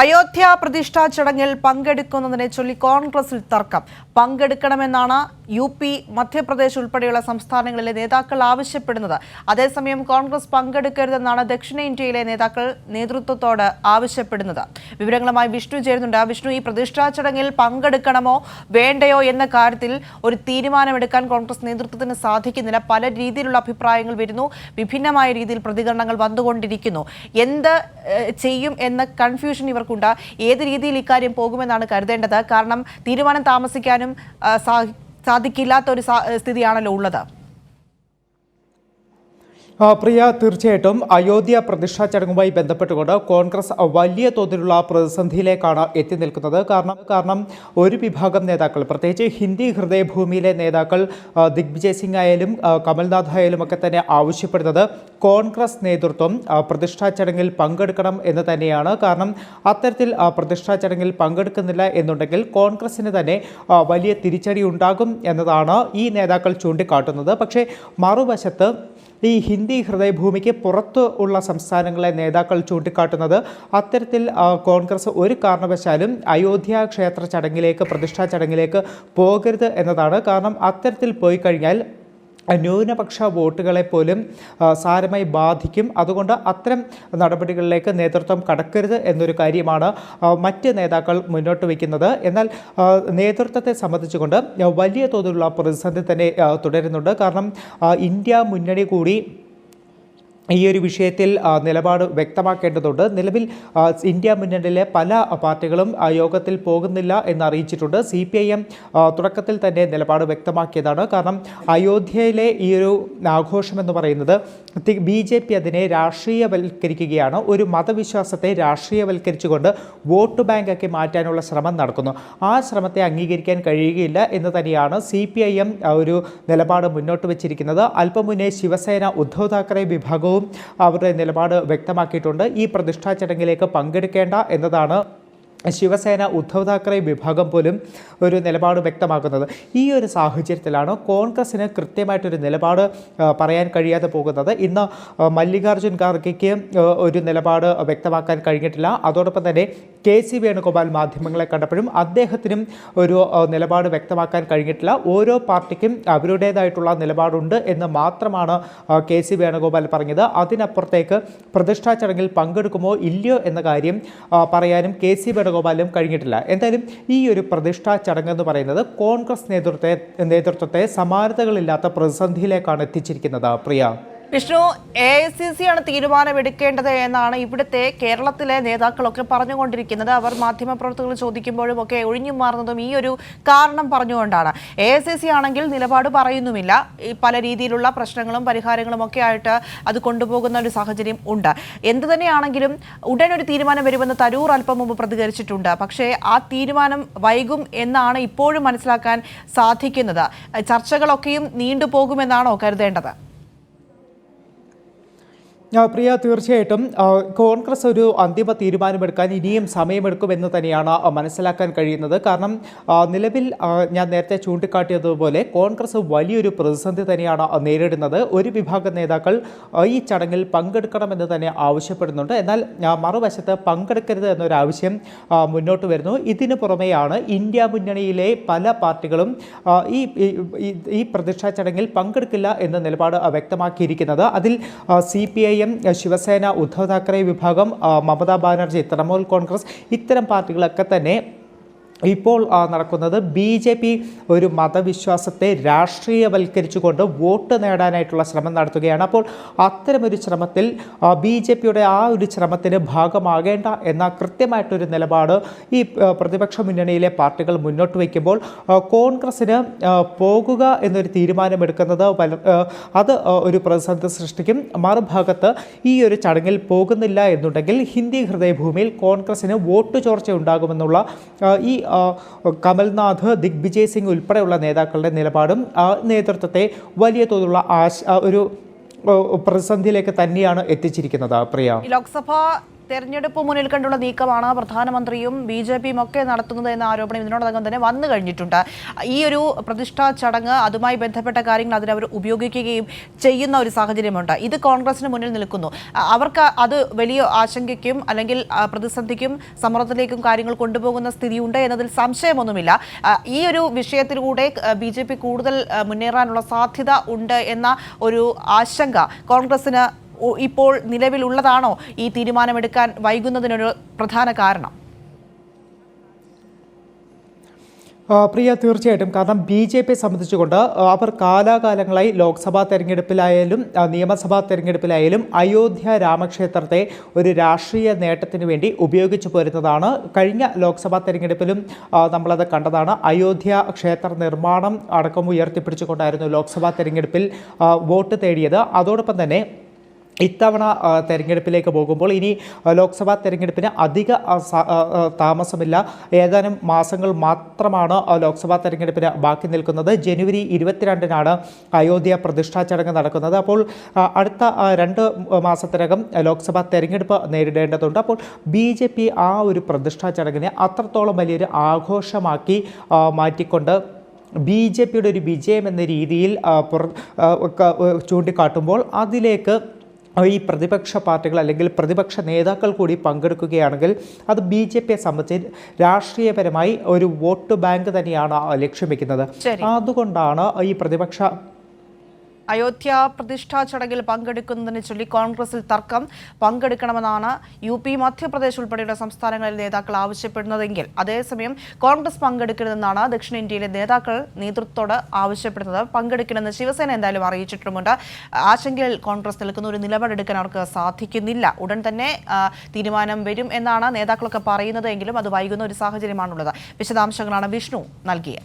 അയോധ്യ പ്രതിഷ്ഠാ ചടങ്ങിൽ പങ്കെടുക്കുന്നതിനെ ചൊല്ലി കോൺഗ്രസിൽ തർക്കം. പങ്കെടുക്കണമെന്നാണ് യു പി മധ്യപ്രദേശ് ഉൾപ്പെടെയുള്ള സംസ്ഥാനങ്ങളിലെ നേതാക്കൾ ആവശ്യപ്പെടുന്നത്. അതേസമയം കോൺഗ്രസ് പങ്കെടുക്കരുതെന്നാണ് ദക്ഷിണേന്ത്യയിലെ നേതാക്കൾ നേതൃത്വത്തോട് ആവശ്യപ്പെടുന്നത്. വിവരങ്ങളുമായി വിഷ്ണു ചേരുന്നുണ്ട്. വിഷ്ണു ഈ പ്രതിഷ്ഠാ ചടങ്ങിൽ പങ്കെടുക്കണമോ വേണ്ടയോ എന്ന കാര്യത്തിൽ ഒരു തീരുമാനമെടുക്കാൻ കോൺഗ്രസ് നേതൃത്വത്തിന് സാധിക്കുന്നില്ല. പല രീതിയിലുള്ള അഭിപ്രായങ്ങൾ വരുന്നു. വിഭിന്നമായ രീതിയിൽ പ്രതികരണങ്ങൾ വന്നുകൊണ്ടിരിക്കുന്നു. എന്ത് ചെയ്യും എന്ന കൺഫ്യൂഷൻ ഇവർക്കുണ്ട് ഏത് രീതിയിൽ ഇക്കാര്യം പോകുമെന്നാണ് കരുതേണ്ടത്? കാരണം തീരുമാനം താമസിക്കാനും സാധിക്കില്ലാത്ത ഒരു സ്ഥിതിയാണല്ലോ ഉള്ളത്. പ്രിയ തീർച്ചയായിട്ടും അയോധ്യ പ്രതിഷ്ഠാ ചടങ്ങുമായി ബന്ധപ്പെട്ടുകൊണ്ട് കോൺഗ്രസ് വലിയ തോതിലുള്ള പ്രതിസന്ധിയിലേക്കാണ് എത്തി നിൽക്കുന്നത്. കാരണം കാരണം ഒരു വിഭാഗം നേതാക്കൾ പ്രത്യേകിച്ച് ഹിന്ദി ഹൃദയഭൂമിയിലെ നേതാക്കൾ ദിഗ്വിജയ് സിംഗ് ആയാലും കമൽനാഥ് ആയാലും ഒക്കെ തന്നെ ആവശ്യപ്പെടുന്നത് കോൺഗ്രസ് നേതൃത്വം പ്രതിഷ്ഠാ ചടങ്ങിൽ പങ്കെടുക്കണം എന്ന് തന്നെയാണ്. കാരണം അത്തരത്തിൽ പ്രതിഷ്ഠാ ചടങ്ങിൽ പങ്കെടുക്കുന്നില്ല എന്നുണ്ടെങ്കിൽ കോൺഗ്രസിന് തന്നെ വലിയ തിരിച്ചടി ഉണ്ടാകും എന്നതാണ് ഈ നേതാക്കൾ ചൂണ്ടിക്കാട്ടുന്നത്. പക്ഷേ മറുവശത്ത് ഈ ഹിന്ദി ഹൃദയഭൂമിക്ക് പുറത്ത് ഉള്ള സംസ്ഥാനങ്ങളെ നേതാക്കൾ ചൂണ്ടിക്കാട്ടുന്നത് അത്തരത്തിൽ കോൺഗ്രസ് ഒരു കാരണവശാലും അയോധ്യ ക്ഷേത്ര ചടങ്ങിലേക്ക് പ്രതിഷ്ഠാ ചടങ്ങിലേക്ക് പോകരുത് എന്നതാണ്. കാരണം അത്തരത്തിൽ പോയി കഴിഞ്ഞാൽ ന്യൂനപക്ഷ വോട്ടുകളെ പോലും സാരമായി ബാധിക്കും. അതുകൊണ്ട് അത്തരം നടപടികളിലേക്ക് നേതൃത്വം കടക്കരുത് എന്നൊരു കാര്യമാണ് മറ്റ് നേതാക്കൾ മുന്നോട്ട് വയ്ക്കുന്നത്. എന്നാൽ നേതൃത്വത്തെ സംബന്ധിച്ചുകൊണ്ട് വലിയ തോതിലുള്ള പ്രതിസന്ധി തന്നെ തുടരുന്നുണ്ട്. കാരണം ഇന്ത്യ മുന്നണി കൂടി ഈ ഒരു വിഷയത്തിൽ നിലപാട് വ്യക്തമാക്കേണ്ടതുണ്ട്. നിലവിൽ ഇന്ത്യ മുന്നണിയിലെ പല പാർട്ടികളും യോഗത്തിൽ പോകുന്നില്ല എന്ന് അറിയിച്ചിട്ടുണ്ട് സി പി ഐ എം തുടക്കത്തിൽ തന്നെ നിലപാട് വ്യക്തമാക്കിയതാണ്. കാരണം അയോധ്യയിലെ ഈ ഒരു ആഘോഷം എന്ന് പറയുന്നത് ബി ജെ പി അതിനെ രാഷ്ട്രീയവൽക്കരിക്കുകയാണ്. ഒരു മതവിശ്വാസത്തെ രാഷ്ട്രീയവൽക്കരിച്ചുകൊണ്ട് വോട്ട് ബാങ്കൊക്കെ മാറ്റാനുള്ള ശ്രമം നടക്കുന്നു. ആ ശ്രമത്തെ അംഗീകരിക്കാൻ കഴിയുകയില്ല എന്ന് തന്നെയാണ് സി പി ഐ എം ഒരു നിലപാട് മുന്നോട്ട് വച്ചിരിക്കുന്നത്. അല്പം മുന്നേ ശിവസേന ഉദ്ധവ് താക്കറെ വിഭാഗവും അവരുടെ നിലപാട് വ്യക്തമാക്കിയിട്ടുണ്ട്. ഈ പ്രതിഷ്ഠാ ചടങ്ങിലേക്ക് പങ്കെടുക്കേണ്ട എന്നതാണ് ശിവസേന ഉദ്ധവ് താക്കറെ വിഭാഗം പോലും ഒരു നിലപാട് വ്യക്തമാക്കുന്നത്. ഈ ഒരു സാഹചര്യത്തിലാണ് കോൺഗ്രസിന് കൃത്യമായിട്ടൊരു നിലപാട് പറയാൻ കഴിയാതെ പോകുന്നത്. ഇന്ന് മല്ലികാർജുൻ ഖാർഗെക്ക് ഒരു നിലപാട് വ്യക്തമാക്കാൻ കഴിഞ്ഞിട്ടില്ല. അതോടൊപ്പം തന്നെ കെ സി വേണുഗോപാൽ മാധ്യമങ്ങളെ കണ്ടപ്പോഴും അദ്ദേഹത്തിനും ഒരു നിലപാട് വ്യക്തമാക്കാൻ കഴിഞ്ഞിട്ടില്ല. ഓരോ പാർട്ടിക്കും അവരുടേതായിട്ടുള്ള നിലപാടുണ്ട് എന്ന് മാത്രമാണ് കെ സി വേണുഗോപാൽ പറഞ്ഞത്. അതിനപ്പുറത്തേക്ക് പ്രതിഷ്ഠാ ചടങ്ങിൽ പങ്കെടുക്കുമോ ഇല്ലയോ എന്ന കാര്യം പറയാനും കെ സി വേണുഗോപാലും കഴിഞ്ഞിട്ടില്ല. എന്തായാലും ഈ ഒരു പ്രതിഷ്ഠാ ചടങ്ങ് എന്ന് പറയുന്നത് കോൺഗ്രസ് നേതൃത്വത്തെ നേതൃത്വത്തെ സമാനതകളില്ലാത്ത പ്രതിസന്ധിയിലേക്കാണ് എത്തിച്ചിരിക്കുന്നത്. Priya. Vishnu A I C C ആണ് തീരുമാനമെടുക്കേണ്ടത് എന്നാണ് ഇവിടുത്തെ കേരളത്തിലെ നേതാക്കളൊക്കെ പറഞ്ഞുകൊണ്ടിരിക്കുന്നത്. അവർ മാധ്യമപ്രവർത്തകർ ചോദിക്കുമ്പോഴും ഒക്കെ ഒഴിഞ്ഞു മാറുന്നതും ഈ ഒരു കാരണം പറഞ്ഞുകൊണ്ടാണ്. എ ഐ സി സി ആണെങ്കിൽ നിലപാട് പറയുന്നുമില്ല. പല രീതിയിലുള്ള പ്രശ്നങ്ങളും പരിഹാരങ്ങളും ഒക്കെ ആയിട്ട് അത് കൊണ്ടുപോകുന്ന ഒരു സാഹചര്യം ഉണ്ട്. എന്ത് തന്നെയാണെങ്കിലും ഉടൻ ഒരു തീരുമാനം വരുമെന്ന് തരൂർ അല്പം മുമ്പ് പ്രതികരിച്ചിട്ടുണ്ട്. പക്ഷേ ആ തീരുമാനം വൈകും എന്നാണ് ഇപ്പോഴും മനസ്സിലാക്കാൻ സാധിക്കുന്നത്. ചർച്ചകളൊക്കെയും നീണ്ടുപോകുമെന്നാണോ കരുതേണ്ടത്? പ്രിയ തീർച്ചയായിട്ടും കോൺഗ്രസ് ഒരു അന്തിമ തീരുമാനമെടുക്കാൻ ഇനിയും സമയമെടുക്കുമെന്ന് തന്നെയാണ് മനസ്സിലാക്കാൻ കഴിയുന്നത്. കാരണം നിലവിൽ ഞാൻ നേരത്തെ ചൂണ്ടിക്കാട്ടിയതുപോലെ കോൺഗ്രസ് വലിയൊരു പ്രതിസന്ധി തന്നെയാണ് നേരിടുന്നത്. ഒരു വിഭാഗം നേതാക്കൾ ഈ ചടങ്ങിൽ പങ്കെടുക്കണമെന്ന് തന്നെ ആവശ്യപ്പെടുന്നുണ്ട്. എന്നാൽ മറുവശത്ത് പങ്കെടുക്കരുത് എന്നൊരാവശ്യം മുന്നോട്ട് വരുന്നു. ഇതിനു പുറമെയാണ് ഇന്ത്യ മുന്നണിയിലെ പല പാർട്ടികളും ഈ ഈ- പ്രതിഷ്ഠാ ചടങ്ങിൽ പങ്കെടുക്കില്ല എന്ന നിലപാട് വ്യക്തമാക്കിയിരിക്കുന്നത്. അതിൽ C P I M Shiv Sena Uddhav Thackeray വിഭാഗം മമതാ ബാനർജി തൃണമൂൽ കോൺഗ്രസ് ഇത്തരം പാർട്ടികളൊക്കെ തന്നെ ഇപ്പോൾ നടക്കുന്നത് ബി ജെ പി ഒരു മതവിശ്വാസത്തെ രാഷ്ട്രീയവൽക്കരിച്ചുകൊണ്ട് വോട്ട് നേടാനായിട്ടുള്ള ശ്രമം നടത്തുകയാണ്. അപ്പോൾ അത്തരമൊരു ശ്രമത്തിൽ ബി ജെ പിയുടെ ആ ഒരു ശ്രമത്തിന് ഭാഗമാകേണ്ട എന്ന കൃത്യമായിട്ടൊരു നിലപാട് ഈ പ്രതിപക്ഷ മുന്നണിയിലെ പാർട്ടികൾ മുന്നോട്ട് വയ്ക്കുമ്പോൾ കോൺഗ്രസ്സിന് പോകുക എന്നൊരു തീരുമാനമെടുക്കുന്നത് വല- അത് ഒരു പ്രതിസന്ധി സൃഷ്ടിക്കും. മറുഭാഗത്ത് ഈ ഒരു ചടങ്ങിൽ പോകുന്നില്ല എന്നുണ്ടെങ്കിൽ ഹിന്ദി ഹൃദയഭൂമിയിൽ കോൺഗ്രസ്സിന് വോട്ട് ചോർച്ച ഉണ്ടാകുമെന്നുള്ള ഈ കമൽനാഥ് ദിഗ്വിജയ് സിംഗ് ഉൾപ്പെടെയുള്ള നേതാക്കളുടെ നിലപാടും നേതൃത്വത്തെ വലിയ തോതിലുള്ള ആശ ഒരു പ്രതിസന്ധിയിലേക്ക് തന്നെയാണ് എത്തിച്ചിരിക്കുന്നത് പ്രിയ. ലോക്സഭാ തെരഞ്ഞെടുപ്പ് മുന്നിൽ കണ്ടുള്ള നീക്കമാണ് പ്രധാനമന്ത്രിയും ബി ജെ പിയും ഒക്കെ നടത്തുന്നത് എന്ന ആരോപണം ഇതിനോടകം തന്നെ വന്നു കഴിഞ്ഞിട്ടുണ്ട്. ഈ ഒരു പ്രതിഷ്ഠാ ചടങ്ങ് അതുമായി ബന്ധപ്പെട്ട കാര്യങ്ങൾ അതിനവർ ഉപയോഗിക്കുകയും ചെയ്യുന്ന ഒരു സാഹചര്യമുണ്ട്. ഇത് കോൺഗ്രസിന് മുന്നിൽ നിൽക്കുന്നു. അവർക്ക് അത് വലിയ ആശങ്കയ്ക്കും അല്ലെങ്കിൽ പ്രതിസന്ധിക്കും സമ്മർദ്ദത്തിലേക്കും കാര്യങ്ങൾ കൊണ്ടുപോകുന്ന സ്ഥിതിയുണ്ട് എന്നതിൽ സംശയമൊന്നുമില്ല. ഈ ഒരു വിഷയത്തിലൂടെ ബി ജെ പി കൂടുതൽ മുന്നേറാനുള്ള സാധ്യത ഉണ്ട് എന്ന ഒരു ആശങ്ക കോൺഗ്രസിന് ഇപ്പോൾ നിലവിലുള്ളതാണോ ഈ തീരുമാനമെടുക്കാൻ വൈകുന്നതിനൊരു പ്രധാന കാരണം? പ്രിയ തീർച്ചയായിട്ടും. കാരണം ബി ജെ പി സംബന്ധിച്ചുകൊണ്ട് അവർ കാലാകാലങ്ങളായി ലോക്സഭാ തെരഞ്ഞെടുപ്പിലായാലും നിയമസഭാ തെരഞ്ഞെടുപ്പിലായാലും അയോധ്യ രാമക്ഷേത്രത്തെ ഒരു രാഷ്ട്രീയ നേട്ടത്തിന് വേണ്ടി ഉപയോഗിച്ചു പോരുന്നതാണ്. കഴിഞ്ഞ ലോക്സഭാ തെരഞ്ഞെടുപ്പിലും നമ്മളത് കണ്ടതാണ്. അയോധ്യ ക്ഷേത്ര നിർമ്മാണം അടക്കം ഉയർത്തിപ്പിടിച്ചുകൊണ്ടായിരുന്നു ലോക്സഭാ തെരഞ്ഞെടുപ്പിൽ വോട്ട് തേടിയത്. അതോടൊപ്പം തന്നെ ഇത്തവണ തെരഞ്ഞെടുപ്പിലേക്ക് പോകുമ്പോൾ ഇനി ലോക്സഭാ തെരഞ്ഞെടുപ്പിന് അധിക താമസമില്ല. ഏതാനും മാസങ്ങൾ മാത്രമാണ് ലോക്സഭാ തെരഞ്ഞെടുപ്പിന് ബാക്കി നിൽക്കുന്നത്. ജനുവരി ഇരുപത്തിരണ്ടിനാണ് അയോധ്യ പ്രതിഷ്ഠാ ചടങ്ങ് നടക്കുന്നത്. അപ്പോൾ അടുത്ത രണ്ട് മാസത്തിനകം ലോക്സഭാ തെരഞ്ഞെടുപ്പ് നേരിടേണ്ടതുണ്ട്. അപ്പോൾ ബി ജെ പി ആ ഒരു പ്രതിഷ്ഠാ ചടങ്ങിനെ അത്രത്തോളം വലിയൊരു ആഘോഷമാക്കി മാറ്റിക്കൊണ്ട് ബി ജെ പിയുടെ ഒരു വിജയം എന്ന രീതിയിൽ ചൂണ്ടിക്കാട്ടുമ്പോൾ അതിലേക്ക് ഈ പ്രതിപക്ഷ പാർട്ടികൾ അല്ലെങ്കിൽ പ്രതിപക്ഷ നേതാക്കൾ കൂടി പങ്കെടുക്കുകയാണെങ്കിൽ അത് ബി ജെ പിയെ സംബന്ധിച്ച് രാഷ്ട്രീയപരമായി ഒരു വോട്ട് ബാങ്ക് തന്നെയാണ് ലക്ഷ്യം വെക്കുന്നത്. അതുകൊണ്ടാണ് ഈ പ്രതിപക്ഷ അയോധ്യ പ്രതിഷ്ഠാ ചടങ്ങിൽ പങ്കെടുക്കുന്നതിനെ ചൊല്ലി കോൺഗ്രസിൽ തർക്കം പങ്കെടുക്കണമെന്നാണ് യു പി മധ്യപ്രദേശ് ഉൾപ്പെടെയുള്ള സംസ്ഥാനങ്ങളിലെ നേതാക്കൾ ആവശ്യപ്പെടുന്നതെങ്കിൽ. അതേസമയം കോൺഗ്രസ് പങ്കെടുക്കരുതെന്നാണ് ദക്ഷിണേന്ത്യയിലെ നേതാക്കൾ നേതൃത്വത്തോട് ആവശ്യപ്പെടുന്നത്. പങ്കെടുക്കണമെന്ന് ശിവസേന എന്തായാലും അറിയിച്ചിട്ടുമുണ്ട്. ആശങ്കയിൽ കോൺഗ്രസ് നിൽക്കുന്ന ഒരു നിലപാടെടുക്കാൻ അവർക്ക് സാധിക്കുന്നില്ല. ഉടൻ തന്നെ തീരുമാനം വരും എന്നാണ് നേതാക്കളൊക്കെ പറയുന്നത് എങ്കിലും അത് വൈകുന്ന ഒരു സാഹചര്യമാണുള്ളത്. വിശദാംശങ്ങളാണ് വിഷ്ണു നൽകിയത്.